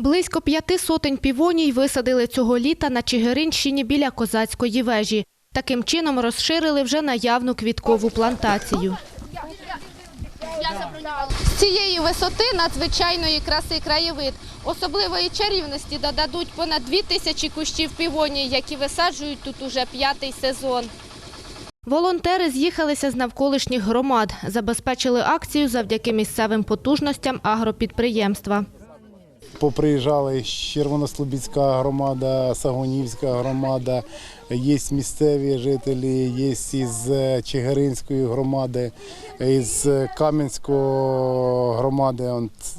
Близько п'яти сотень півоній висадили цього літа на Чигиринщині біля козацької вежі. Таким чином розширили вже наявну квіткову плантацію. З цієї висоти надзвичайної краси краєвид. Особливої чарівності додадуть понад дві тисячі кущів півоній, які висаджують тут уже п'ятий сезон. Волонтери з'їхалися з навколишніх громад, забезпечили акцію завдяки місцевим потужностям агропідприємства. Поприїжджали Червонослобідська громада, Сагунівська громада, є місцеві жителі, є із е, Чигиринської громади, із Кам'янської громади,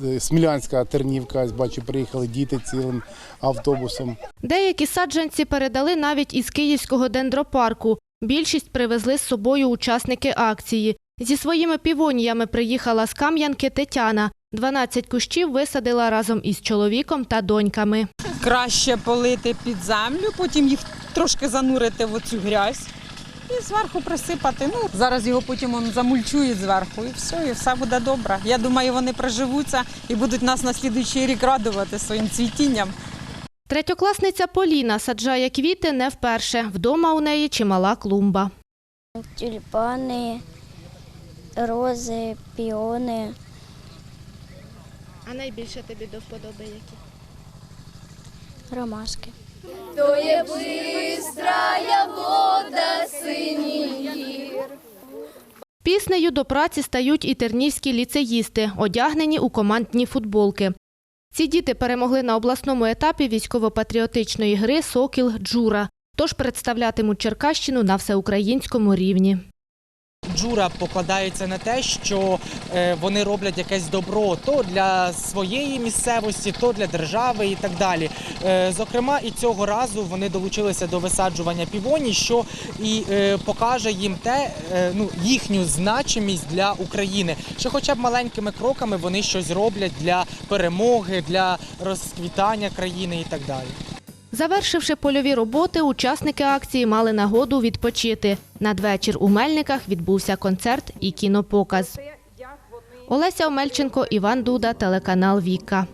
е, Смілянська Тернівка, бачу, приїхали діти цілим автобусом. Деякі саджанці передали навіть із Київського дендропарку. Більшість привезли з собою учасники акції. Зі своїми півоніями приїхала з Кам'янки Тетяна. 12 кущів висадила разом із чоловіком та доньками. краще полити під землю, потім їх трошки занурити в оцю грязь і зверху присипати. Ну, зараз його потім он замульчують зверху і все, і все буде добре. Я думаю, вони приживуться і будуть нас на слідуючий рік радувати своїм цвітінням. Третьокласниця Поліна саджає квіти не вперше. Вдома у неї чимала клумба. Тюльпани, рози, піони, А найбільше тобі до вподоби які? ромашки. То є бистрая вода синіх. Піснею до праці стають і тернівські ліцеїсти, одягнені у командні футболки. Ці діти перемогли на обласному етапі військово-патріотичної гри Сокіл Джура. Тож представлятимуть Черкащину на всеукраїнському рівні. Джура покладається на те, що е, вони роблять якесь добро то для своєї місцевості, то для держави і так далі. Е, Зокрема, і цього разу вони долучилися до висаджування півоній, що і е, покаже їм те, ну їхню значимість для України, що хоча б маленькими кроками вони щось роблять для перемоги, для розквітання країни і так далі. Завершивши польові роботи, учасники акції мали нагоду відпочити. Надвечір у Мельниках відбувся концерт і кінопоказ. Олеся Омельченко, Іван Дуда, телеканал Віка.